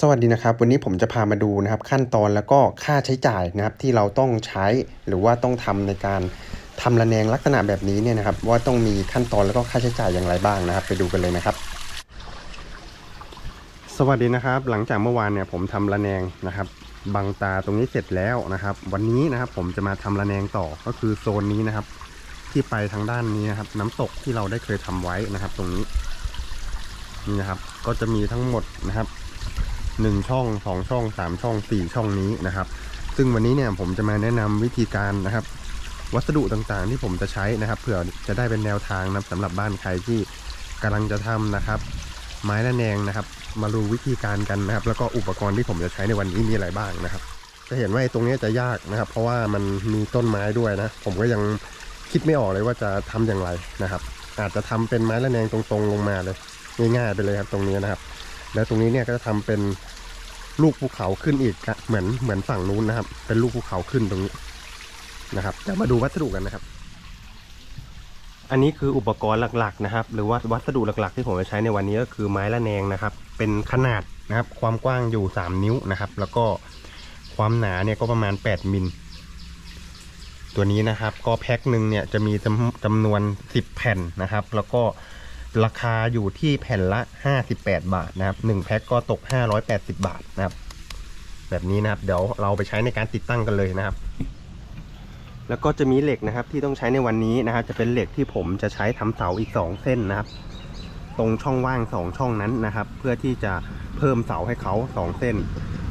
สวัสดีนะครับ วันนี้ผมจะพามาดูนะครับขั้นตอนแล้วก็ค่าใช้จ่ายนะครับที่เราต้องใช้หรือว่าต้องทำในการทำระแนงลักษณะแบบนี้เนี่ยนะครับ ว่าต้องมีขั้นตอนแล้วก็ค่าใช้จ่ายอย่างไรบ้างนะครับ ไปดูกันเลยนะครับ สวัสดีนะครับ หลังจากเมื่อวานเนี่ยผมทำระแนงนะครับบังตาตรงนี้เสร็จแล้วนะครับ วันนี้นะครับผมจะมาทำระแนงต่อก็คือโซนนี้นะครับ ที่ไปทางด้านนี้นะครับ น้ำตกที่เราได้เคยทำไว้นะครับ ตรงนี้นี่นะครับก็จะมีทั้งหมดนะครับ หนึ่งช่องสองช่องสามช่องสี่ช่องนี้นะครับ ซึ่งวันนี้เนี่ยผมจะมาแนะนำวิธีการนะครับ วัสดุต่างๆที่ผมจะใช้นะครับ เผื่อจะได้เป็นแนวทางนะครับสำหรับบ้านใครที่กำลังจะทำนะครับ ไม้ระแนงนะครับ มาดูวิธีการกันนะครับ แล้วก็อุปกรณ์ที่ผมจะใช้ในวันนี้มีอะไรบ้างนะครับ จะเห็นว่าไอตรงนี้จะยากนะครับ เพราะว่ามันมีต้นไม้ด้วยนะ ผมก็ยังคิดไม่ออกเลยว่าจะทำอย่างไรนะครับ อาจจะทำเป็นไม้ระแนงตรงๆลงมาเลยง่ายๆไปเลยครับตรงนี้นะครับ แล้วตรงนี้เนี่ยก็จะทำเป็นลูกภูเขาขึ้นอีกเหมือนเหมือนฝั่งนู้นนะครับ เป็นลูกภูเขาขึ้นตรงนี้นะครับเดี๋ยวมาดูวัสดุกันนะครับ อันนี้คืออุปกรณ์หลักๆนะครับ หรือว่าวัสดุหลักๆ ที่ผมจะใช้ในวันนี้ก็คือไม้ละแนงนะครับ เป็นขนาดนะครับ ความกว้างอยู่ 3 นิ้วนะครับ แล้วก็ความหนาเนี่ยก็ประมาณ 8 มิลตัวนี้นะครับ ก็แพ็คหนึ่งเนี่ยจะมีจำจำนวน 10 แผ่นนะครับ แล้วก็ ราคาอยู่ที่แผ่นละ 58 บาทนะครับ1แพ็คก็ตก 580 บาทนะครับ แบบนี้นะครับ เดี๋ยวเราไปใช้ในการติดตั้งกันเลยนะครับ แล้วก็จะมีเหล็กนะครับที่ต้องใช้ในวันนี้นะครับ จะเป็นเหล็กที่ผมจะใช้ทำเสาอีก 2 เส้นนะครับ ตรงช่องว่าง 2 ช่องนั้นนะครับ เพื่อที่จะเพิ่มเสาให้เขา 2 เส้น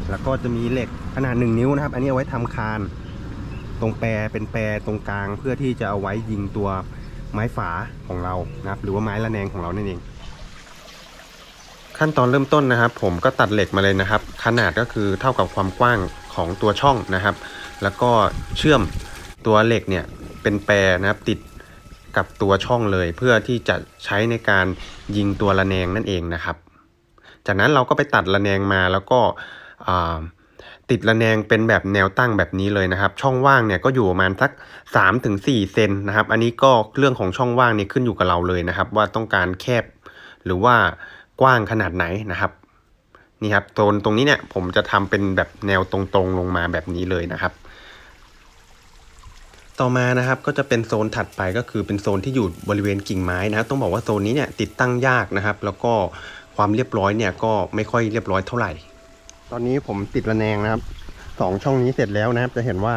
แล้วก็จะมีเหล็กขนาด 1 นิ้วนะครับ อันนี้เอาไว้ทำคาน ตรงแปรเป็นแปรตรงกลาง เพื่อที่จะเอาไว้ยิงตัว ไม้ฝาของเรานะครับ หรือว่าไม้ระแนงของเรานั่นเอง ขั้นตอนเริ่มต้นนะครับ ผมก็ตัดเหล็กมาเลยนะครับ ขนาดก็คือเท่ากับความกว้างของตัวช่องนะครับ แล้วก็เชื่อมตัวเหล็กเนี่ยเป็นแปรนะครับติดกับตัวช่องเลยเพื่อที่จะใช้ในการยิงตัวระแนงนั่นเองนะครับ จากนั้นเราก็ไปตัดระแนงมาแล้วก็อ่า ติดระแนงเป็นแบบแนวตั้งแบบนี้เลยนะครับ ช่องว่างเนี่ยก็อยู่ประมาณสัก 3-4ถึงเซนนะครับ อันนี้ก็เรื่องของช่องว่างเนี่ยขึ้นอยู่กับเราเลยนะครับ ว่าต้องการแคบหรือว่ากว้างขนาดไหนนะครับนี่ครับโซนตรงนี้เนี่ยผมจะทำเป็นแบบแนวตรงๆลงมาแบบนี้เลยนะครับ ต่อมานะครับก็จะเป็นโซนถัดไปก็คือเป็นโซนที่อยู่บริเวณกิ่งไม้นะครับ ต้องบอกว่าโซนนี้เนี่ยติดตั้งยากนะครับ แล้วก็ความเรียบร้อยเนี่ยก็ไม่ค่อยเรียบร้อยเท่าไหร่ ตอนนี้ผมติดระแนงนะครับสองช่องนี้เสร็จแล้วนะครับ จะเห็นว่า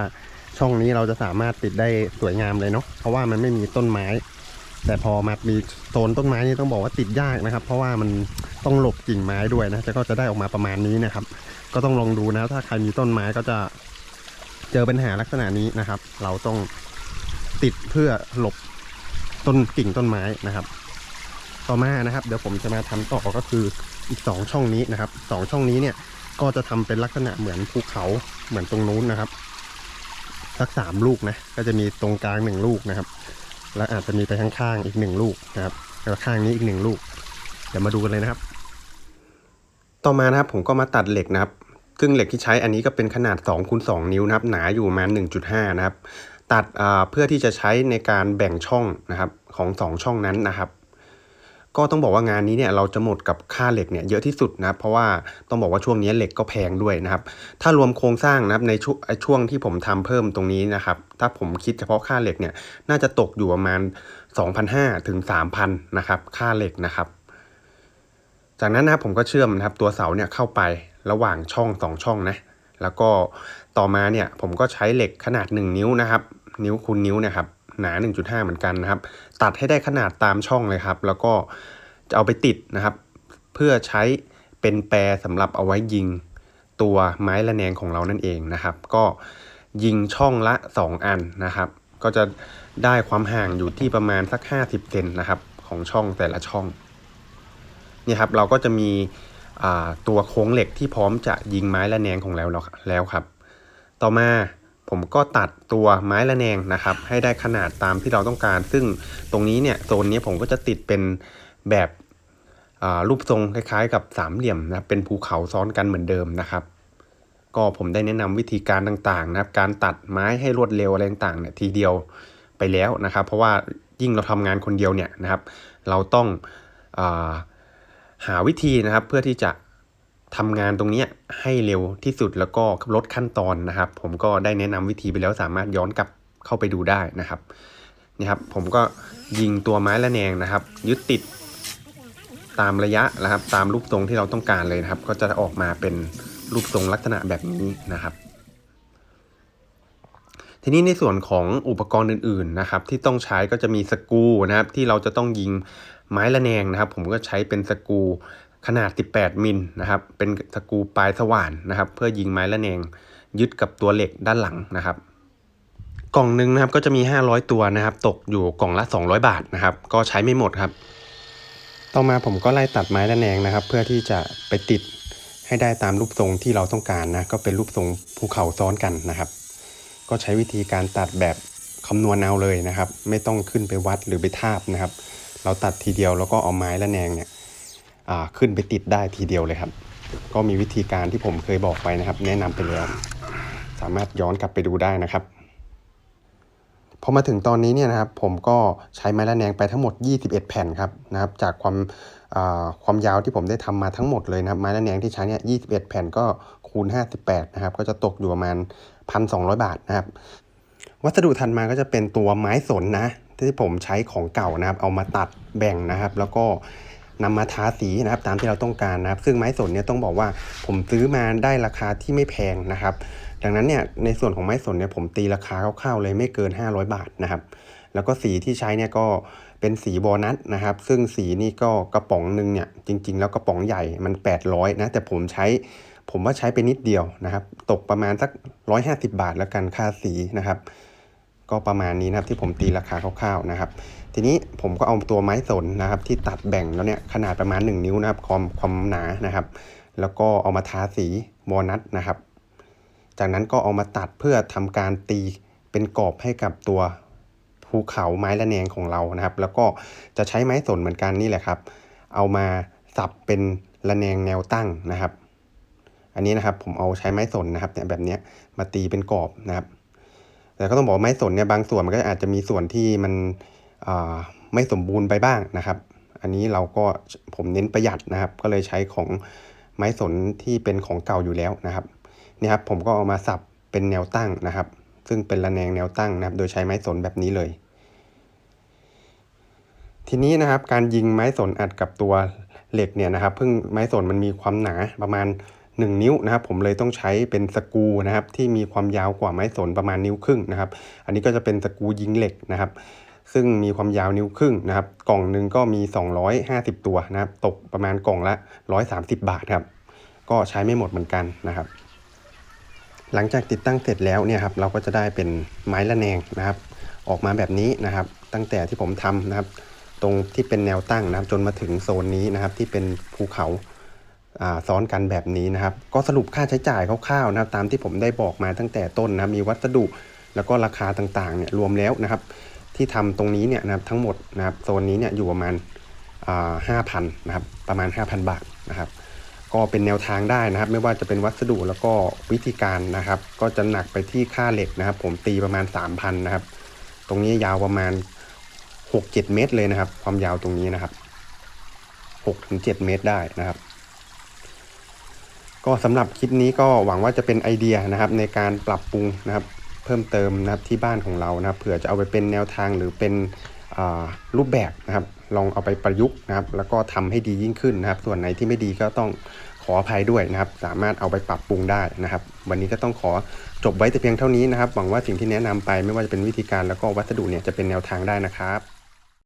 ช่องนี้เราจะสามารถติดได้สวยงามเลยเนาะเพราะว่ามันไม่มีต้นไม้ แต่พอมามีโซนต้นไม้นี่ต้องบอกว่าติดยากนะครับ เพราะว่ามันต้องหลบกิ่งไม้ด้วยนะแต่ก็จะได้ออกมาประมาณนี้นะครับ ก็ต้องลองดูนะ ถ้าใครมีต้นไม้ก็จะเจอปัญหาลักษณะนี้นะครับ เราต้องติดเพื่อหลบต้นกิ่งต้นไม้นะครับ ต่อมานะครับ เดี๋ยวผมจะมาทำต่อก็คืออีกสองช่องนี้นะครับสองช่องนี้เนี่ย ก็จะทำเป็นลักษณะเหมือนภูเขาเหมือนตรงนู้นนะครับ สักสามลูกนะก็จะมีตรงกลางหนึ่งลูกนะครับ แล้วอาจจะมีไปข้างๆอีกหนึ่งลูกนะครับแล้วข้างนี้อีกหนึ่งลูก เดี๋ยวมาดูกันเลยนะครับ ต่อมานะครับผมก็มาตัดเหล็กนะครับ ซึ่งเหล็กที่ใช้อันนี้ก็เป็นขนาด2คูณ2นิ้วนะครับ หนาอยู่ประมาณ1.5 นะครับ ตัดเพื่อที่จะใช้ในการแบ่งช่องนะครับของ 2 ช่องนั้นนะครับ ก็ต้องบอกว่างานนี้เนี่ยเราจะหมดกับค่าเหล็กเนี่ยเยอะที่สุดนะครับเพราะว่าต้องบอกว่าช่วงนี้เหล็กก็แพงด้วยนะครับ ถ้ารวมโครงสร้างนะครับในช่วงช่วงที่ผมทำเพิ่มตรงนี้นะครับ ถ้าผมคิดเฉพาะค่าเหล็กเนี่ยน่าจะตกอยู่ประมาณ 2,500ถึง3,000นะครับค่าเหล็กนะครับ จากนั้นนะครับผมก็เชื่อมนะครับตัวเสาเนี่ยเข้าไประหว่างช่องสองช่องนะแล้วก็ต่อมาเนี่ยผมก็ใช้เหล็กขนาด 1 นิ้วนะครับ นิ้วคูณนิ้วนะครับ หนา 1.5 เหมือนกันนะครับ ตัดให้ได้ขนาดตามช่องเลยครับ แล้วก็จะเอาไปติดนะครับ เพื่อใช้เป็นแปรสำหรับเอาไว้ยิงตัวไม้ระแนงของเรานั่นเองนะครับ ก็ยิงช่องละ 2 อันนะครับ ก็จะได้ความห่างอยู่ที่ประมาณสัก 50เซนนะครับ ของช่องแต่ละช่องนี่ครับเราก็จะมีตัวโค้งเหล็กที่พร้อมจะยิงไม้ระแนงของเราแล้วครับ ต่อมา ผมก็ตัดตัวไม้ระแนงนะครับ ให้ได้ขนาดตามที่เราต้องการ ซึ่งตรงนี้เนี่ยโซนนี้ผมก็จะติดเป็นแบบรูปทรงคล้ายๆ กับสามเหลี่ยมนะเป็นภูเขาซ้อนกันเหมือนเดิมนะครับ ก็ผมได้แนะนำวิธีการต่างๆนะครับ การตัดไม้ให้รวดเร็วอะไรต่างๆเนี่ยทีเดียวไปแล้วนะครับ เพราะว่ายิ่งเราทำงานคนเดียวเนี่ยนะครับ เราต้องอาหาวิธีนะครับเพื่อที่จะ ทำงานตรงนี้ให้เร็วที่สุดแล้วก็ลดขั้นตอนนะครับ ผมก็ได้แนะนำวิธีไปแล้วสามารถย้อนกลับเข้าไปดูได้นะครับนี่ครับผมก็ยิงตัวไม้ละแนงนะครับ ยึดติดตามระยะนะครับ ตามรูปทรงที่เราต้องการเลยนะครับ ก็จะออกมาเป็นรูปทรงลักษณะแบบนี้นะครับ ทีนี้ในส่วนของอุปกรณ์อื่น ๆนะครับ ที่ต้องใช้ก็จะมีสกูนะครับ ที่เราจะต้องยิงไม้ละแนงนะครับ ผมก็ใช้เป็นสกู ขนาด 18 มิลนะครับ เป็นสกูปลายสว่านนะครับ เพื่อยิงไม้ละแนงยึดกับตัวเหล็กด้านหลังนะครับ กล่องหนึ่งนะครับก็จะมี 500 ตัวนะครับ ตกอยู่กล่องละ 200 บาทนะครับ ก็ใช้ไม่หมดครับ ต่อมาผมก็ไล่ตัดไม้ละแนงนะครับ เพื่อที่จะไปติดให้ได้ตามรูปทรงที่เราต้องการนะ ก็เป็นรูปทรงภูเขาซ้อนกันนะครับ ก็ใช้วิธีการตัดแบบคำนวณเอาเลยนะครับ ไม่ต้องขึ้นไปวัดหรือไปทาบนะครับ เราตัดทีเดียวแล้วก็เอาไม้ละแนงเนี่ย ขึ้นไปติดได้ทีเดียวเลยครับ ก็มีวิธีการที่ผมเคยบอกไปนะครับ แนะนำไปแล้วสามารถย้อนกลับไปดูได้นะครับพอมาถึงตอนนี้เนี่ยนะครับ ผมก็ใช้ไม้ละแนงไปทั้งหมด 21 แผ่นครับนะครับ จากความความยาวที่ผมได้ทำมาทั้งหมดเลยนะครับ ไม้ละแนงที่ใช้เนี่ย21 แผ่นก็คูณ 58 นะครับ ก็จะตกอยู่ประมาณ 1,200 บาทนะครับ วัสดุถัดมาก็จะเป็นตัวไม้สนนะ ที่ผมใช้ของเก่านะครับ เอามาตัดแบ่งนะครับ แล้วก็ นำมาทาสีนะครับตามที่เราต้องการนะครับ ซึ่งไม้สนเนี่ยต้องบอกว่าผมซื้อมาได้ราคาที่ไม่แพงนะครับ ดังนั้นเนี่ยในส่วนของไม้สนเนี่ยผมตีราคาคร่าวๆเลยไม่เกิน 500 บาทนะครับ แล้วก็สีที่ใช้เนี่ยก็เป็นสีบอนัทนะครับ ซึ่งสีนี่ก็กระป๋องหนึ่งเนี่ยจริง ๆ แล้วกระป๋องใหญ่มัน 800นะแต่ผมใช้ผมว่าใช้ไปนิดเดียวนะครับ ตกประมาณสัก 150 บาทแล้วกันค่าสีนะครับ ก็ประมาณนี้นะครับที่ผมตีราคาคร่าวๆนะครับ ทีนี้ผมก็เอาตัวไม้สนนะครับ ที่ตัดแบ่งแล้วเนี่ยขนาดประมาณ 1 นิ้วนะครับความความหนานะครับ แล้วก็เอามาทาสีบอนัทนะครับ จากนั้นก็เอามาตัดเพื่อทำการตีเป็นกรอบให้กับตัวภูเขาไม้ละแนงของเรานะครับ แล้วก็จะใช้ไม้สนเหมือนกันนี่แหละครับ เอามาสับเป็นระแนงแนวตั้งนะครับ อันนี้นะครับผมเอาใช้ไม้สนนะครับเนี่ยแบบนี้มาตีเป็นกรอบนะครับ แต่ก็ต้องบอกไม้สนเนี่ยบางส่วนมันก็อาจจะมีส่วนที่มันไม่สมบูรณ์ไปบ้างนะครับ อันนี้เราก็ผมเน้นประหยัดนะครับ ก็เลยใช้ของไม้สนที่เป็นของเก่าอยู่แล้วนะครับนี่ครับผมก็เอามาสับเป็นแนวตั้งนะครับ ซึ่งเป็นระแนงแนวตั้งนะครับ โดยใช้ไม้สนแบบนี้เลย ทีนี้นะครับการยิงไม้สนอัดกับตัวเหล็กเนี่ยนะครับเพิ่งไม้สนมันมีความหนาประมาณ 1 นิ้วนะครับ ผมเลยต้องใช้เป็นสกูนะครับที่มีความยาวกว่าไม้สนประมาณนิ้วครึ่งนะครับ อันนี้ก็จะเป็นสกูยิงเหล็กนะครับ ซึ่งมีความยาวนิ้วครึ่งนะครับ กล่องหนึ่งก็มี 250 ตัวนะครับ ตกประมาณกล่องละ 130 บาทครับ ก็ใช้ไม่หมดเหมือนกันนะครับ หลังจากติดตั้งเสร็จแล้วเนี่ยครับเราก็จะได้เป็นไม้ละแนงนะครับ ออกมาแบบนี้นะครับ ตั้งแต่ที่ผมทำนะครับ ตรงที่เป็นแนวตั้งนะครับ จนมาถึงโซนนี้นะครับ ที่เป็นภูเขา ซ้อนกันแบบนี้นะครับ ก็สรุปค่าใช้จ่ายคร่าวๆนะครับตามที่ผมได้บอกมาตั้งแต่ต้นนะมีวัสดุแล้วก็ราคาต่างๆเนี่ยรวมแล้วนะครับ ที่ทำตรงนี้เนี่ยนะครับทั้งหมดนะครับโซนนี้เนี่ยอยู่ประมาณห้าพันนะครับประมาณ 5,000 บาทนะครับ ก็เป็นแนวทางได้นะครับ ไม่ว่าจะเป็นวัสดุแล้วก็วิธีการนะครับ ก็จะหนักไปที่ค่าเหล็กนะครับ ผมตีประมาณ 3,000นะครับ ตรงนี้ยาวประมาณ 6-7 เมตรเลยนะครับ ความยาวตรงนี้นะครับ6-7 เมตรได้นะครับ ก็สำหรับคลิปนี้ก็หวังว่าจะเป็นไอเดียนะครับในการปรับปรุงนะครับเพิ่มเติมนะครับที่บ้านของเรานะครับเผื่อจะเอาไปเป็นแนวทางหรือเป็นรูปแบบนะครับลองเอาไปประยุกต์นะครับแล้วก็ทำให้ดียิ่งขึ้นนะครับ ส่วนไหนที่ไม่ดีก็ต้องขออภัยด้วยนะครับ สามารถเอาไปปรับปรุงได้นะครับ วันนี้ก็ต้องขอจบไว้แต่เพียงเท่านี้นะครับ หวังว่าสิ่งที่แนะนำไปไม่ว่าจะเป็นวิธีการแล้วก็วัสดุเนี่ยจะเป็นแนวทางได้นะครับ